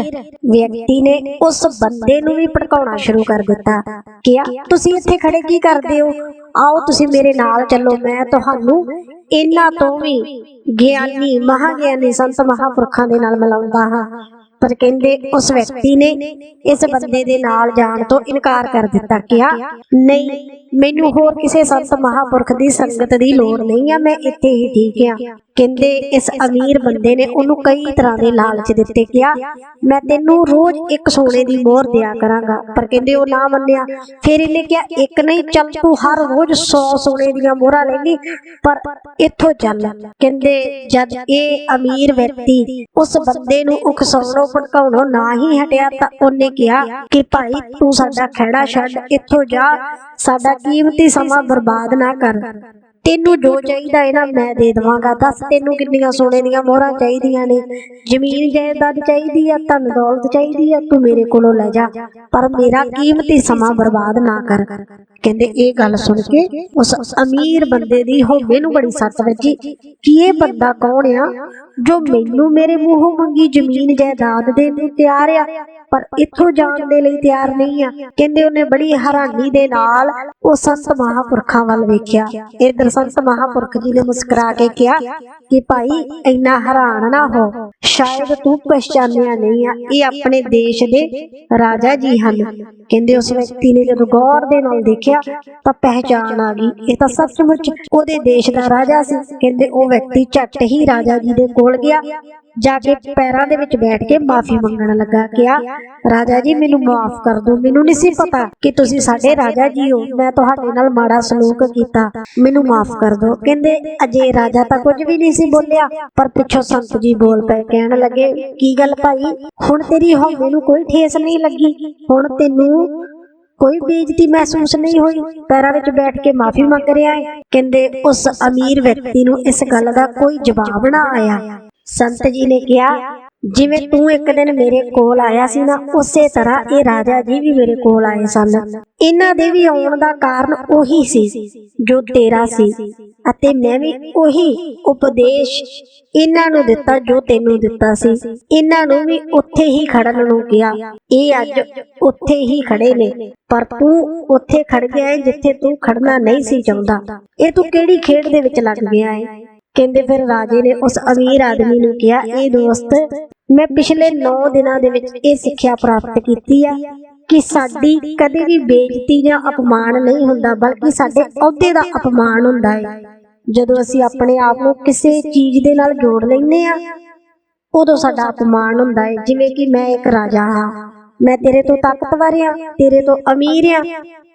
ਵਿਅਕਤੀ ਨੇ ਉਸ ਬੰਦੇ ਨੂੰ ਵੀ ਭੜਕਾਉਣਾ ਸ਼ੁਰੂ ਕਰ ਦਿੱਤਾ। ਕਿਹਾ, ਤੁਸੀਂ ਇੱਥੇ ਖੜੇ ਕੀ ਕਰਦੇ ਹੋ? ਆਓ, ਤੁਸੀਂ ਮੇਰੇ ਨਾਲ ਚੱਲੋ। ਮੈਂ ਤੁਹਾਨੂੰ ਇਹਨਾਂ ਤੋਂ ਵੀ ਗਿਆਨੀ, ਮਹਾਗਿਆਨੀ, ਸੰਤ ਮਹਾਪੁਰਖਾਂ ਦੇ ਨਾਲ ਮਿਲਾਉਂਦਾ ਹਾਂ। ਪਰ ਕਹਿੰਦੇ ਉਸ ਵਿਅਕਤੀ ਨੇ ਇਸ ਬੰਦੇ ਦੇ ਨਾਲ ਜਾਣ ਤੋਂ ਇਨਕਾਰ ਕਰ ਦਿੱਤਾ। ਕਿਹਾ, ਨਹੀਂ, ਮੈਨੂੰ ਹੋਰ ਕਿਸੇ ਸੰਤ ਮਹਾਪੁਰਖ ਦੀ ਸੰਗਤ ਦੀ ਲੋੜ ਨਹੀਂ ਆ, ਮੈਂ ਇੱਥੇ ਹੀ ਠੀਕ ਆ ਕਹਿੰਦੇ ਇਸ ਅਮੀਰ ਬੰਦੇ ਨੇ ਉਹਨੂੰ ਕਈ ਤਰ੍ਹਾਂ ਦੇ ਲਾਲਚ ਦਿੱਤੇ। ਕਿਹਾ, ਮੈਂ ਤੈਨੂੰ ਰੋਜ਼ ਇੱਕ ਸੋਨੇ ਦੀ ਮੋਹਰ ਦਿਆ ਕਰਾਂਗਾ। ਪਰ ਕਹਿੰਦੇ ਉਹ ਨਾ ਮੰਨਿਆ। ਫਿਰ ਇਹਨੇ ਕਿਹਾ, ਇੱਕ ਨਹੀਂ, ਚੱਲ ਤੂੰ ਹਰ ਰੋਜ਼ 100 ਸੋਨੇ ਦੀਆਂ ਮੋਹਰਾਂ ਲੈਣੀ ਪਰ ਇੱਥੋਂ ਚੱਲ। ਕਹਿੰਦੇ, ਜਦ ਇਹ ਅਮੀਰ ਵਿਅਕਤੀ ਉਸ ਬੰਦੇ ਨੂੰ ਉਕਸਾਉਣੋਂ ਭੜਕਾਉਣੋਂ ਨਾ ਹੀ ਹਟਿਆ, ਤਾਂ ਉਹਨੇ ਕਿਹਾ ਕਿ, ਭਾਈ, ਤੂੰ ਸਾਡਾ ਖਹਿੜਾ ਛੱਡ, ਇੱਥੋਂ ਜਾ। ਸਾਡਾ ਕੀਮਤੀ ਸਮਾਂ ਬਰਬਾਦ ਨਾ ਕਰ। ਤੈਨੂੰ ਜੋ ਚਾਹੀਦਾ ਨਾ ਮੈਂ ਦੇ ਦੇਵਾਂਗਾ। ਦੱਸ ਤੈਨੂੰ ਕਿੰਨੀਆਂ ਸੋਨੇ ਦੀਆਂ ਮੋਹਰਾਂ ਚਾਹੀਦੀਆਂ ਨੇ? ਜ਼ਮੀਨ ਜਾਇਦਾਦ ਚਾਹੀਦੀ ਆ ਧਨ ਦੌਲਤ ਚਾਹੀਦੀ ਆ ਤੂੰ ਮੇਰੇ ਕੋਲੋਂ ਲੈ ਜਾ। ਪਰ ਮੇਰਾ ਕੀਮਤੀ ਸਮਾਂ ਬਰਬਾਦ ਨਾ ਕਰ। ਕਹਿੰਦੇ, ਇਹ ਗੱਲ ਸੁਣ ਕੇ ਉਸ ਅਮੀਰ ਬੰਦੇ ਦੀ ਹੋਵੇ ਨੂੰ ਬੜੀ ਸੱਟ ਵੱਜੀ। ਕਿ ਇਹ ਬੰਦਾ ਕੌਣ ਆ ਜੋ ਮੈਨੂੰ ਮੇਰੇ ਮੂੰਹੋਂ ਮੰਗੀ ਜ਼ਮੀਨ ਜਾਇਦਾਦ ਦੇ ਨੂੰ ਤਿਆਰ ਆ, ਪਰ ਇੱਥੋਂ ਜਾਣ ਦੇ ਲਈ ਤਿਆਰ ਨਹੀਂ ਆ। ਕਹਿੰਦੇ, ਉਹਨੇ ਬੜੀ ਹੈਰਾਨੀ ਦੇ ਨਾਲ ਉਹ ਸੰਤ ਮਹਾਪੁਰਖਾਂ ਵੱਲ ਵੇਖਿਆ। ਇਧਰ ਸੰਤ ਮਹਾਪੁਰਖ ਜੀ ਨੇ ਮੁਸਕਰਾ ਕੇ ਕਿਹਾ ਕਿ ਭਾਈ, ਇੰਨਾ ਹੈਰਾਨ ਨਾ ਹੋ। ਸ਼ਾਇਦ ਤੂੰ ਪਛਾਣਿਆ ਨਹੀਂ ਆ। ਇਹ ਆਪਣੇ ਦੇਸ਼ ਦੇ ਰਾਜਾ ਜੀ ਹਨ। ਕਹਿੰਦੇ, ਉਸ ਵਿਅਕਤੀ ਨੇ ਜਦੋਂ ਗੌਰ ਦੇ ਨਾਲ ਦੇਖਿਆ ਤਾਂ ਪਹਿਚਾਣ ਆ ਗਈ। ਇਹ ਤਾਂ ਸੱਚਮੁੱਚ ਉਹਦੇ ਦੇਸ਼ ਦਾ ਰਾਜਾ ਸੀ। ਕਹਿੰਦੇ ਉਹ ਵਿਅਕਤੀ ਝੱਟ ਹੀ ਰਾਜਾ ਜੀ ਦੇ ਕੋਲ ਗਿਆ। ਜਾ ਕੇ ਪੈਰਾਂ ਦੇ ਵਿੱਚ ਬੈਠ ਕੇ ਮਾਫੀ ਮੰਗਣ ਲੱਗਾ। ਕਿਹਾ, ਰਾਜਾ ਜੀ, ਮੈਨੂੰ ਮਾਫ ਕਰ ਦਿਓ। ਮੈਨੂੰ ਨਹੀਂ ਸੀ ਪਤਾ ਕਿ ਤੁਸੀਂ ਸਾਡੇ ਰਾਜਾ ਜੀ ਹੋ। ਮੈਂ ਤੁਹਾਡੇ ਨਾਲ ਮਾੜਾ ਸਲੂਕ ਕੀਤਾ। ਮੈਨੂੰ ਮਾਫ ਕਰ ਦਿਓ। ਕਹਿੰਦੇ, ਅਜੇ ਰਾਜਾ ਤਾਂ ਕੁਝ ਵੀ ਨਹੀਂ ਸੀ ਬੋਲਿਆ। ਪਰ ਪਿੱਛੋਂ ਸੰਤ ਜੀ ਬੋਲ ਪਏ। ਕਹਿਣ ਲੱਗੇ, ਕੀ ਗੱਲ ਭਾਈ? ਹੁਣ ਤੇਰੀ ਹਉਮੈ ਨੂੰ ਕੋਈ ਠੇਸ ਨਹੀਂ ਲੱਗੀ। ਹੁਣ ਤੈਨੂੰ ਕੋਈ ਬੇਇੱਜ਼ਤੀ ਮਹਿਸੂਸ ਨਹੀਂ ਹੋਈ। ਪੈਰਾਂ ਵਿੱਚ ਬੈਠ ਕੇ ਮਾਫੀ ਮੰਗ ਰਿਹਾ ਹੈ। ਕਹਿੰਦੇ, ਉਸ ਅਮੀਰ ਵਿਅਕਤੀ ਨੂੰ ਇਸ ਗੱਲ ਦਾ ਕੋਈ ਜਵਾਬ ਨਾ ਆਇਆ। ਸੰਤ ਜੀ ਨੇ ਕਿਹਾ ਜਿਵੇਂ ਤੂੰ ਇੱਕ ਦਿਨ ਮੇਰੇ ਕੋਲ ਆਇਆ ਸੀ ਨਾ, ਉਸੇ ਤਰ੍ਹਾਂ ਇਹ ਰਾਜਾ ਜੀ ਵੀ ਮੇਰੇ ਕੋਲ ਆਏ ਸਨ। ਇਹਨਾਂ ਦੇ ਵੀ ਆਉਣ ਦਾ ਕਾਰਨ ਉਹੀ ਸੀ ਜੋ ਤੇਰਾ ਸੀ ਅਤੇ ਮੈਂ ਵੀ ਉਹੀ ਉਪਦੇਸ਼ ਇਹਨਾਂ ਨੂੰ ਦਿੱਤਾ ਜੋ ਤੈਨੂੰ ਦਿੱਤਾ ਸੀ। ਇਹਨਾਂ ਨੂੰ ਵੀ ਉੱਥੇ ਹੀ ਖੜਨ ਨੂੰ ਕਿਹਾ, ਇਹ ਅੱਜ ਉੱਥੇ ਹੀ ਖੜੇ ਨੇ, ਪਰ ਤੂੰ ਉੱਥੇ ਖੜ ਗਿਆ ਹੈ ਜਿੱਥੇ ਤੂੰ ਖੜਨਾ ਨਹੀਂ ਸੀ ਚਾਹੁੰਦਾ। ਇਹ ਤੂੰ ਕਿਹੜੀ ਖੇਡ ਦੇ ਵਿੱਚ ਲੱਗ ਗਿਆ ਹੈ ਕਹਿੰਦੇ ਫਿਰ ਰਾਜੇ ਨੇ ਉਸ ਅਮੀਰ ਆਦਮੀ ਨੂੰ ਕਿਹਾ, ਇਹ ਦੋਸਤ, ਮੈਂ ਪਿਛਲੇ 9 ਦਿਨਾਂ ਦੇ ਵਿੱਚ ਇਹ ਸਿੱਖਿਆ ਪ੍ਰਾਪਤ ਕੀਤੀ ਆ ਕਿ ਸਾਡੀ ਕਦੇ ਵੀ ਬੇਇੱਜ਼ਤੀ ਜਾਂ ਅਪਮਾਨ ਨਹੀਂ ਹੁੰਦਾ, ਬਲਕਿ ਸਾਡੇ ਅਹੁਦੇ ਦਾ ਅਪਮਾਨ ਹੁੰਦਾ ਹੈ ਜਦੋਂ ਅਸੀਂ ਆਪਣੇ ਆਪ ਨੂੰ ਕਿਸੇ ਚੀਜ਼ ਦੇ ਨਾਲ ਜੋੜ ਲੈਂਦੇ ਆ, ਉਦੋਂ ਸਾਡਾ ਅਪਮਾਨ ਹੁੰਦਾ ਹੈ ਜਿਵੇਂ ਕਿ ਮੈਂ ਇੱਕ ਰਾਜਾ ਹਾਂ, ਮੈਂ ਤੇਰੇ ਤੋਂ ਤਾਕਤਵਰ ਆ, ਤੇਰੇ ਤੋਂ ਅਮੀਰ ਆ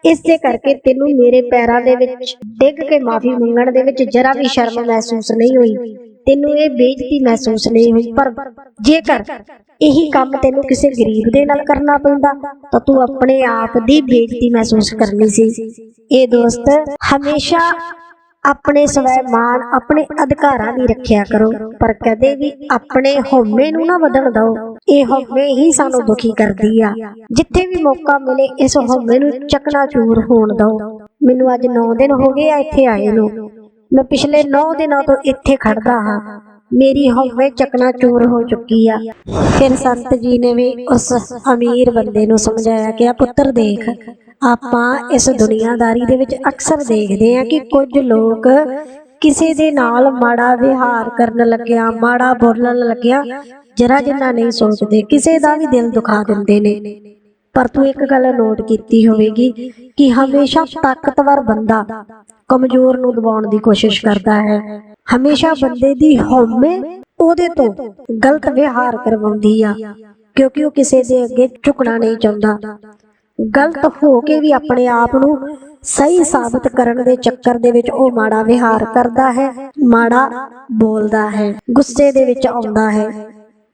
ਇਸੇ ਕਰਕੇ ਤੈਨੂੰ ਮੇਰੇ ਪੈਰਾਂ ਦੇ ਵਿੱਚ ਡਿੱਗ ਕੇ ਮਾਫੀ ਮੰਗਣ ਦੇ ਵਿੱਚ ਜਰਾ ਵੀ ਸ਼ਰਮ ਮਹਿਸੂਸ ਨਹੀਂ ਹੋਈ। ਤੈਨੂੰ ਇਹ ਬੇਇੱਜ਼ਤੀ ਮਹਿਸੂਸ ਨਹੀਂ ਹੋਈ। ਪਰ ਜੇਕਰ ਇਹੀ ਕੰਮ ਤੈਨੂੰ ਕਿਸੇ ਗਰੀਬ ਦੇ ਨਾਲ ਕਰਨਾ ਪੈਂਦਾ, ਤਾਂ ਤੂੰ ਆਪਣੇ ਆਪ ਦੀ ਬੇਇੱਜ਼ਤੀ ਮਹਿਸੂਸ ਕਰਨੀ ਸੀ। ਇਹ ਦੋਸਤ, ਹਮੇਸ਼ਾ ਆਪਣੇ ਸਵੈ ਸਵੈਮਾਨ ਆਪਣੇ ਅਧਿਕਾਰਾਂ ਦੀ ਰੱਖਿਆ ਕਰੋ। ਪਰ ਕਦੇ ਵੀ ਆਪਣੇ ਹਉਮੈ ਨੂੰ ਨਾ ਵਧਣ ਦਿਓ। ਇਹ ਹਉਮੈ ਹੀ ਸਾਨੂੰ ਦੁਖੀ ਕਰਦੀ ਆ। ਜਿੱਥੇ ਵੀ ਮੌਕਾ ਮਿਲੇ, ਇਸ ਹਉਮੈ ਨੂੰ ਚਕਨਾਚੂਰ ਹੋਣ ਦਿਓ। ਮੈਨੂੰ ਅੱਜ 9 ਦਿਨ ਹੋ ਗਏ ਆ ਇੱਥੇ ਆਏ ਨੂੰ। ਮੈਂ ਪਿਛਲੇ 9 ਦਿਨਾਂ ਤੋਂ ਇੱਥੇ ਖੜਦਾ ਹਾਂ। ਮੇਰੀ ਹਉਮੈ ਚਕਨਾਚੂਰ ਹੋ ਚੁੱਕੀ ਆ। ਫਿਰ ਸੰਤ ਜੀ ਨੇ ਵੀ ਉਸ ਅਮੀਰ ਬੰਦੇ ਨੂੰ ਸਮਝਾਇਆ ਕਿ ਆ, ਪੁੱਤਰ ਦੇਖ, ਆਪਾਂ ਇਸ ਦੁਨੀਆਦਾਰੀ ਦੇ ਵਿੱਚ ਅਕਸਰ ਦੇਖਦੇ ਹਾਂ ਕਿ ਕੁਝ ਲੋਕ ਕਿਸੇ ਦੇ ਨਾਲ ਮਾੜਾ ਵਿਹਾਰ ਕਰਨ ਲੱਗਿਆ, ਮਾੜਾ ਬੋਲਣ ਲੱਗਿਆ, ਜਰਾ ਜਿੰਨਾ ਨਹੀਂ ਸੋਚਦੇ, ਕਿਸੇ ਦਾ ਵੀ ਦਿਲ ਦੁਖਾ ਦਿੰਦੇ ਨੇ। ਪਰ ਤੂੰ ਇੱਕ ਗੱਲ ਨੋਟ ਕੀਤੀ ਹੋਵੇਗੀ ਕਿ ਹਮੇਸ਼ਾ ਤਾਕਤਵਰ ਬੰਦਾ ਕਮਜ਼ੋਰ ਨੂੰ ਦਬਾਉਣ ਦੀ ਕੋਸ਼ਿਸ਼ ਕਰਦਾ ਹੈ। ਹਮੇਸ਼ਾ ਬੰਦੇ ਦੀ ਹਉਮੈ ਉਹਦੇ ਤੋਂ ਗਲਤ ਵਿਹਾਰ ਕਰਵਾਉਂਦੀ ਆ, ਕਿਉਂਕਿ ਉਹ ਕਿਸੇ ਦੇ ਅੱਗੇ ਝੁਕਣਾ ਨਹੀਂ ਚਾਹੁੰਦਾ। ਗਲਤ ਹੋ ਕੇ ਵੀ ਆਪਣੇ ਆਪ ਨੂੰ ਸਹੀ ਸਾਬਤ ਕਰਨ ਦੇ ਚੱਕਰ ਦੇ ਵਿੱਚ ਉਹ ਮਾੜਾ ਵਿਹਾਰ ਕਰਦਾ ਹੈ, ਮਾੜਾ ਬੋਲਦਾ ਹੈ, ਗੁੱਸੇ ਦੇ ਵਿੱਚ ਆਉਂਦਾ ਹੈ।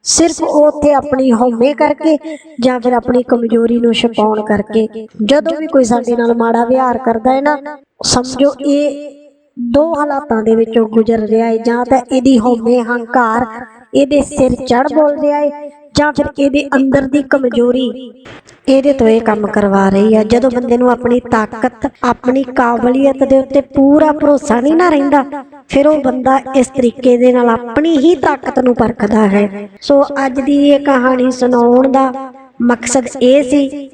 ਸਿਰਫ ਉਹ ਉੱਥੇ ਆਪਣੀ ਹਉਮੈ ਕਰਕੇ ਜਾਂ ਫਿਰ ਆਪਣੀ ਕਮਜ਼ੋਰੀ ਨੂੰ ਛੁਪਾਉਣ ਕਰਕੇ। ਜਦੋਂ ਵੀ ਕੋਈ ਸਾਡੇ ਨਾਲ ਮਾੜਾ ਵਿਹਾਰ ਕਰਦਾ ਹੈ ਨਾ, ਸਮਝੋ ਇਹ ਦੋ ਹਾਲਾਤਾਂ ਦੇ ਵਿੱਚੋਂ ਗੁਜ਼ਰ ਰਿਹਾ ਹੈ, ਜਾਂ ਤਾਂ ਇਹਦੀ ਹਉਮੈ ਹੰਕਾਰ, ਇਹਦੇ ਸਿਰ ਚੜ ਬੋਲ ਰਿਹਾ ਹੈ ਜਾਂ ਫਿਰ ਇਹਦੇ ਅੰਦਰ ਦੀ ਕਮਜ਼ੋਰੀ, ਇਹਦੇ ਤੋਂ ਇਹ ਕੰਮ ਕਰਵਾ ਰਹੀ ਹੈ ਜਦੋਂ ਬੰਦੇ ਨੂੰ ਆਪਣੀ ਤਾਕਤ, ਆਪਣੀ ਕਾਬਲੀਅਤ ਦੇ ਉੱਤੇ ਪੂਰਾ ਭਰੋਸਾ ਨਹੀਂ ਨਾ ਰਹਿੰਦਾ, ਫਿਰ ਉਹ ਬੰਦਾ ਇਸ ਤਰੀਕੇ ਦੇ ਨਾਲ ਆਪਣੀ ਹੀ ਤਾਕਤ ਨੂੰ ਪਰਖਦਾ ਹੈ। ਸੋ ਅੱਜ ਦੀ ਇਹ ਕਹਾਣੀ ਸੁਣਾਉਣ ਦਾ ਮਕਸਦ ਇਹ ਸੀ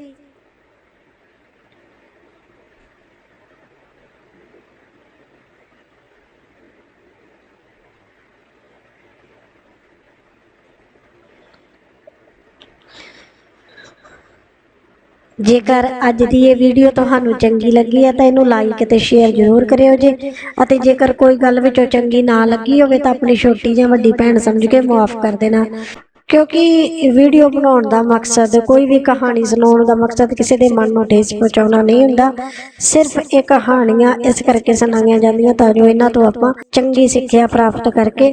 ਜੇਕਰ ਅੱਜ ਦੀ ਇਹ ਵੀਡੀਓ ਤੁਹਾਨੂੰ ਚੰਗੀ ਲੱਗੀ ਹੈ ਤਾਂ ਇਹਨੂੰ ਲਾਈਕ ਅਤੇ ਸ਼ੇਅਰ ਜ਼ਰੂਰ ਕਰਿਓ ਜੇ। ਅਤੇ ਜੇਕਰ ਕੋਈ ਗੱਲ ਵਿੱਚੋਂ ਚੰਗੀ ਨਾ ਲੱਗੀ ਹੋਵੇ ਤਾਂ ਆਪਣੀ ਛੋਟੀ ਜਾਂ ਵੱਡੀ ਭੈਣ ਸਮਝ ਕੇ ਮਾਫ ਕਰ ਦੇਣਾ। ਕਿਉਂਕਿ ਵੀਡੀਓ ਬਣਾਉਣ ਦਾ ਮਕਸਦ, ਕੋਈ ਵੀ ਕਹਾਣੀ ਸੁਣਾਉਣ ਦਾ ਮਕਸਦ ਕਿਸੇ ਦੇ ਮਨ ਨੂੰ ਠੇਸ ਪਹੁੰਚਾਉਣਾ ਨਹੀਂ ਹੁੰਦਾ। ਸਿਰਫ ਇਹ ਕਹਾਣੀਆਂ ਇਸ ਕਰਕੇ ਸੁਣਾਈਆਂ ਜਾਂਦੀਆਂ ਤਾਂ ਜੋ ਇਹਨਾਂ ਤੋਂ ਆਪਾਂ ਚੰਗੀ ਸਿੱਖਿਆ ਪ੍ਰਾਪਤ ਕਰਕੇ